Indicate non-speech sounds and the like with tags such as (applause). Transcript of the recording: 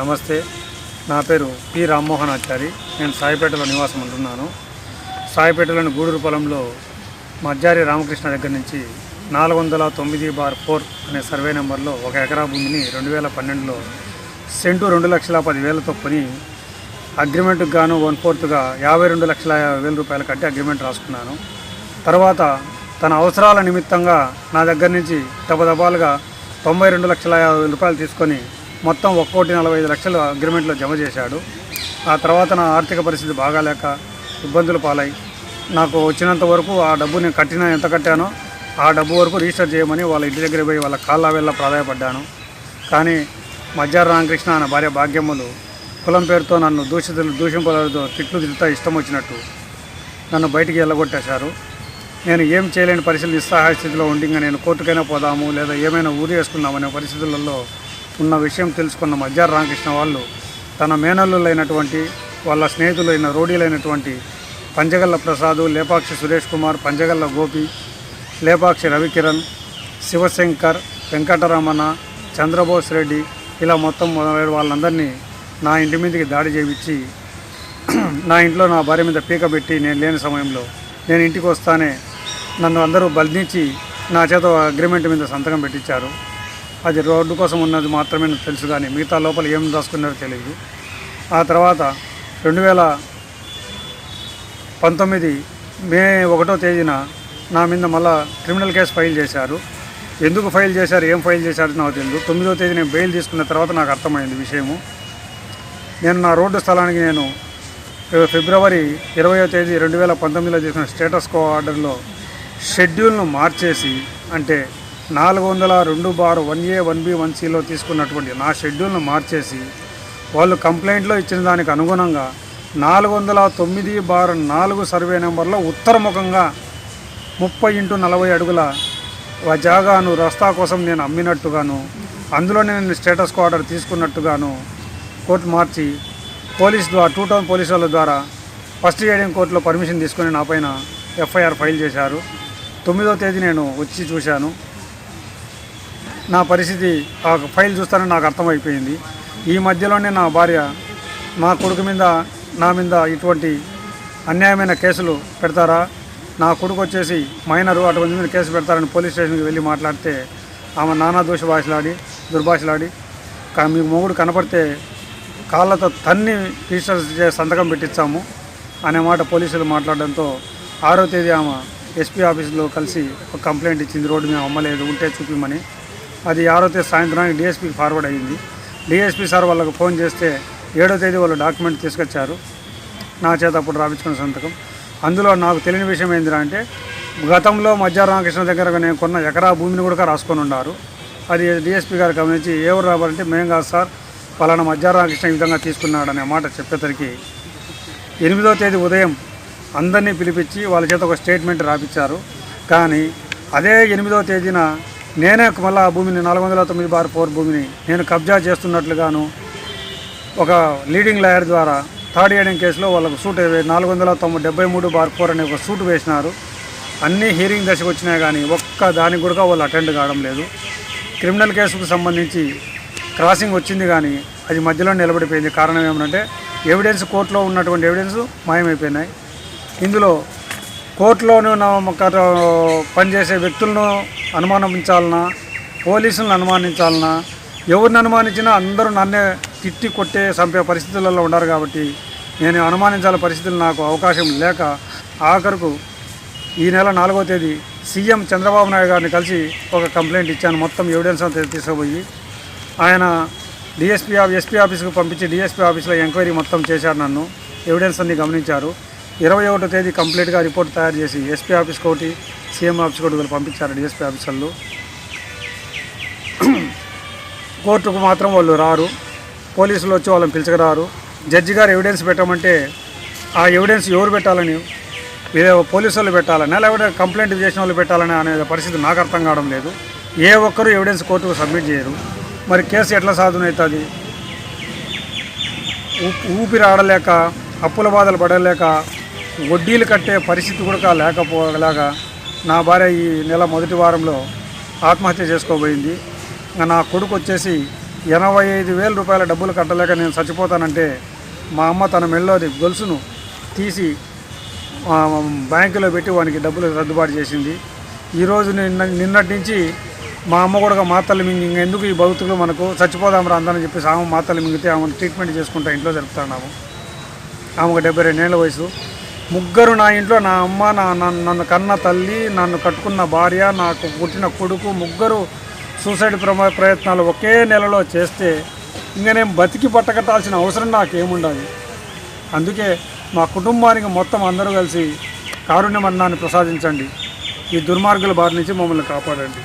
నమస్తే. నా పేరు పి రామ్మోహన్ ఆచారి నేను సాయిపేటలో నివాసం ఉంటున్నాను. సాయిపేటలోని గూడూరు పొలంలో మధ్యారి రామకృష్ణ దగ్గర నుంచి నాలుగు వందల తొమ్మిది బార్ ఫోర్ అనే సర్వే నెంబర్లో ఒక ఎకరా భూమిని రెండు వేల పన్నెండులో సెంటు రెండు లక్షల పదివేలతో కొని అగ్రిమెంట్కి గాను వన్ ఫోర్త్గా యాభై రెండు లక్షల యాభై వేల రూపాయలు కట్టి అగ్రిమెంట్ రాసుకున్నాను. తర్వాత తన అవసరాల నిమిత్తంగా నా దగ్గర నుంచి దబదబాలుగా తొంభై రెండు లక్షల యాభై వేల రూపాయలు తీసుకొని మొత్తం ఒక కోటి నలభై ఐదు లక్షలు అగ్రిమెంట్లో జమ చేశాడు. ఆ తర్వాత నా ఆర్థిక పరిస్థితి బాగాలేక ఇబ్బందులు పాలై. నాకు వచ్చినంత వరకు ఆ డబ్బు నేను కట్టిన ఎంత కట్టానో ఆ డబ్బు వరకు రిజిస్టర్ చేయమని వాళ్ళ ఇంటి దగ్గర పోయి వాళ్ళ కాళ్ళ వెళ్ళ ప్రాధాయపడ్డాను. కానీ మధ్యాహ్న రామకృష్ణ అనే భార్య భాగ్యములు కులం పేరుతో నన్ను దూషితులు దూషింపలతో తిట్లు తిడతా ఇష్టం వచ్చినట్టు నన్ను బయటికి వెళ్ళగొట్టేశారు నేను ఏం చేయలేని పరిస్థితులు నిస్సహాయ స్థితిలో ఉండి నేను కోర్టుకైనా పోదాము లేదా ఏమైనా ఊరి వేసుకుందామనే పరిస్థితులలో ఉన్న విషయం తెలుసుకున్న మధ్యాహ్న రామకృష్ణ వాళ్ళు తన మేనల్లులైనటువంటి వాళ్ళ స్నేహితులైన రోడీలైనటువంటి పంజగల్ల ప్రసాదు లేపాక్షి సురేష్ కుమార్ పంజగల్ల గోపి లేపాక్షి రవికిరణ్ శివశంకర్ వెంకటరమణ చంద్రబోస్ రెడ్డి ఇలా మొత్తం మొదలైన వాళ్ళందరినీ నా ఇంటి మీదకి దాడి చేయించి (clears throat) నా ఇంట్లో నా భార్య మీద పీక పెట్టి నేను లేని సమయంలో నేను ఇంటికి వస్తానే నన్ను అందరూ బంధించి నా చేత అగ్రిమెంట్ మీద సంతకం పెట్టించారు. అది రోడ్డు కోసం ఉన్నది మాత్రమే నాకు తెలుసు కానీ మిగతా లోపల ఏం రాసుకున్నారో తెలియదు. ఆ తర్వాత రెండు వేల పంతొమ్మిది మే ఒకటో తేదీన నా మీద మళ్ళా క్రిమినల్ కేసు ఫైల్ చేశారు. ఎందుకు ఫైల్ చేశారు? ఏం ఫైల్ చేశారు నాకు తెలియదు తొమ్మిదో తేదీ నేను బెయిల్ తీసుకున్న తర్వాత నాకు అర్థమైంది విషయము. నేను నా రోడ్డు స్థలానికి నేను ఫిబ్రవరి ఇరవయో తేదీ రెండు వేల పంతొమ్మిదిలో చేసిన స్టేటస్ కో ఆర్డర్లో షెడ్యూల్ను మార్చేసి అంటే నాలుగు వందల రెండు bar one A one B one సిలో తీసుకున్నటువంటి నా షెడ్యూల్ను మార్చేసి వాళ్ళు కంప్లైంట్లో ఇచ్చిన దానికి అనుగుణంగా నాలుగు వందల తొమ్మిది బార్ నాలుగు సర్వే నెంబర్లో ఉత్తరముఖంగా ముప్పై ఇంటూ నలభై అడుగుల ఆ జాగాను రస్తా కోసం నేను అమ్మినట్టుగాను అందులోనే నేను స్టేటస్ క్వార్టర్ ఆర్డర్ తీసుకున్నట్టుగాను కోర్టు మార్చి పోలీస్ ద్వారా టూ టౌన్ పోలీస్ వాళ్ళ ద్వారా ఫస్ట్ ఏడియం కోర్టులో పర్మిషన్ తీసుకుని నా పైన ఎఫ్ఐఆర్ ఫైల్ చేశారు. తొమ్మిదో తేదీ నేను వచ్చి చూశాను. నా పరిస్థితి ఆ ఫైల్ చూస్తానని నాకు అర్థమైపోయింది. ఈ మధ్యలోనే నా భార్య మా కొడుకు మీద నా మీద ఇటువంటి అన్యాయమైన కేసులు పెడతారా? నా కొడుకు వచ్చేసి మైనరు అటువంటి మీద కేసు పెడతారని పోలీస్ స్టేషన్కి వెళ్ళి మాట్లాడితే ఆమె నానా దోష భాషలాడి దుర్భాషలాడి కా- మీకు మొగుడు కనపడితే కాళ్ళతో తన్ని రిజిస్టర్ చే సంతకం పెట్టించాము అనే మాట పోలీసులు మాట్లాడడంతో ఆరో తేదీ ఆమె ఎస్పీ ఆఫీస్లో కలిసి ఒక కంప్లైంట్ ఇచ్చింది. రోడ్డు మీద అమ్మలేదు ఉంటే చూపిమని అది ఆరో తేదీ సాయంత్రానికి డిఎస్పీకి ఫార్వర్డ్ అయ్యింది డిఎస్పీ సార్ వాళ్ళకు ఫోన్ చేస్తే ఏడో తేదీ వాళ్ళు డాక్యుమెంట్ తీసుకొచ్చారు. నా చేత అప్పుడు రాపించుకున్న సంతకం. అందులో నాకు తెలియని విషయం ఏంటిరా అంటే గతంలో మధ్య రామకృష్ణ దగ్గర నేను కొన్న ఎకరా భూమిని కూడా రాసుకొని ఉన్నారు అది డిఎస్పీ గారు గమనించి ఎవరు రావాలంటే మేము కాదు సార్ పలానా మధ్య రామకృష్ణ ఈ విధంగా తీసుకున్నాడు అనే మాట చెప్పేసరికి ఎనిమిదో తేదీ ఉదయం అందరినీ పిలిపించి వాళ్ళ చేత ఒక స్టేట్మెంట్ రాపించారు. కానీ అదే ఎనిమిదో తేదీన నేనే మళ్ళీ ఆ భూమిని నాలుగు వందల తొమ్మిది బార్ ఫోర్ భూమిని నేను కబ్జా చేస్తున్నట్లుగాను ఒక లీడింగ్ లాయర్ ద్వారా థర్డ్ ఇయరింగ్ కేసులో వాళ్ళకు సూట్ నాలుగు వందల తొంభై డెబ్బై మూడు బార్ ఫోర్ అనే ఒక సూట్ వేసినారు. అన్ని హీరింగ్ దశకు వచ్చినా కానీ ఒక్క దానికి కూడా వాళ్ళు అటెండ్ కావడం లేదు. క్రిమినల్ కేసుకు సంబంధించి క్రాసింగ్ వచ్చింది కానీ అది మధ్యలో నిలబడిపోయింది. కారణం ఏమంటే ఎవిడెన్స్ కోర్టులో ఉన్నటువంటి ఎవిడెన్స్ మాయమైపోయినాయి. ఇందులో కోర్టులోనూ నా ఒక పనిచేసే వ్యక్తులను అనుమానించాలన్నా పోలీసులను అనుమానించాలన్నా ఎవరిని అనుమానించినా అందరూ నన్నే తిట్టి కొట్టే చంపే పరిస్థితులలో ఉన్నారు కాబట్టి నేను అనుమానించాల పరిస్థితులు నాకు అవకాశం లేక ఆఖరుకు ఈ నెల నాలుగో తేదీ సీఎం చంద్రబాబు నాయుడు గారిని కలిసి ఒక కంప్లైంట్ ఇచ్చాను. మొత్తం ఎవిడెన్స్ అంతా తీసుకుపోయి ఆయన డిఎస్పీ ఆఫ్ ఎస్పీ ఆఫీస్కు పంపించి డిఎస్పీ ఆఫీస్లో ఎంక్వైరీ మొత్తం చేశారు నన్ను. ఎవిడెన్స్ అన్ని గమనించారు. ఇరవై ఒకటో తేదీ కంప్లీట్గా రిపోర్ట్ తయారు చేసి ఎస్పీ ఆఫీస్ ఒకటి సీఎం ఆఫీస్ ఒకటి వీళ్ళు పంపించారు డిఎస్పీ ఆఫీసర్లు. కోర్టుకు మాత్రం వాళ్ళు రారు. పోలీసులు వచ్చి వాళ్ళని పిలుచుకురారు. జడ్జి గారు ఎవిడెన్స్ పెట్టమంటే ఆ ఎవిడెన్స్ ఎవరు పెట్టాలని? వేరే పోలీసు వాళ్ళు పెట్టాలని? లేకపోతే కంప్లైంట్ చేసిన వాళ్ళు పెట్టాలని అనే పరిస్థితి నాకు అర్థం కావడం లేదు. ఏ ఒక్కరు ఎవిడెన్స్ కోర్టుకు సబ్మిట్ చేయరు. మరి కేసు ఎట్లా సాధునవుతుంది ఊ- ఊపిరి ఆడలేక అప్పుల బాధలు పడలేక వడ్డీలు కట్టే పరిస్థితి కూడా లేకపోలాగా నా భార్య ఈ నెల మొదటి వారంలో ఆత్మహత్య చేసుకోబోయింది. నా కొడుకు వచ్చేసి ఎనభై ఐదు వేల రూపాయల డబ్బులు కట్టలేక నేను చచ్చిపోతానంటే మా అమ్మ తన మెళ్ళోది గొలుసును తీసి బ్యాంకులో పెట్టి వానికి డబ్బులు సర్దుబాటు చేసింది. ఈరోజు నిన్న నిన్నటి నుంచి మా అమ్మ కూడా మాతలు మింగి ఎందుకు ఈ బతుకులు మనకు? చచ్చిపోదాం రా అందరని చెప్పేసి ఆమె మాతలు మింగితే ఆమెను ట్రీట్మెంట్ చేసుకుంటా ఇంట్లో జరుపుతున్నాము. ఆమెకు డెబ్బై రెండేళ్ళ వయసు. ముగ్గురు నా ఇంట్లో నా అమ్మ నా నన్ను నన్ను కన్న తల్లి నన్ను కట్టుకున్న భార్య నాకు పుట్టిన కొడుకు ముగ్గురు సూసైడ్ ప్రమా ప్రయత్నాలు ఒకే నెలలో చేస్తే ఇంకా నేను బతికి పట్టకట్టాల్సిన అవసరం నాకేముండాలి అందుకే మా కుటుంబానికి మొత్తం అందరూ కలిసి కారుణ్యమన్నాన్ని ప్రసాదించండి. ఈ దుర్మార్గుల బారి నుంచి మమ్మల్ని కాపాడండి.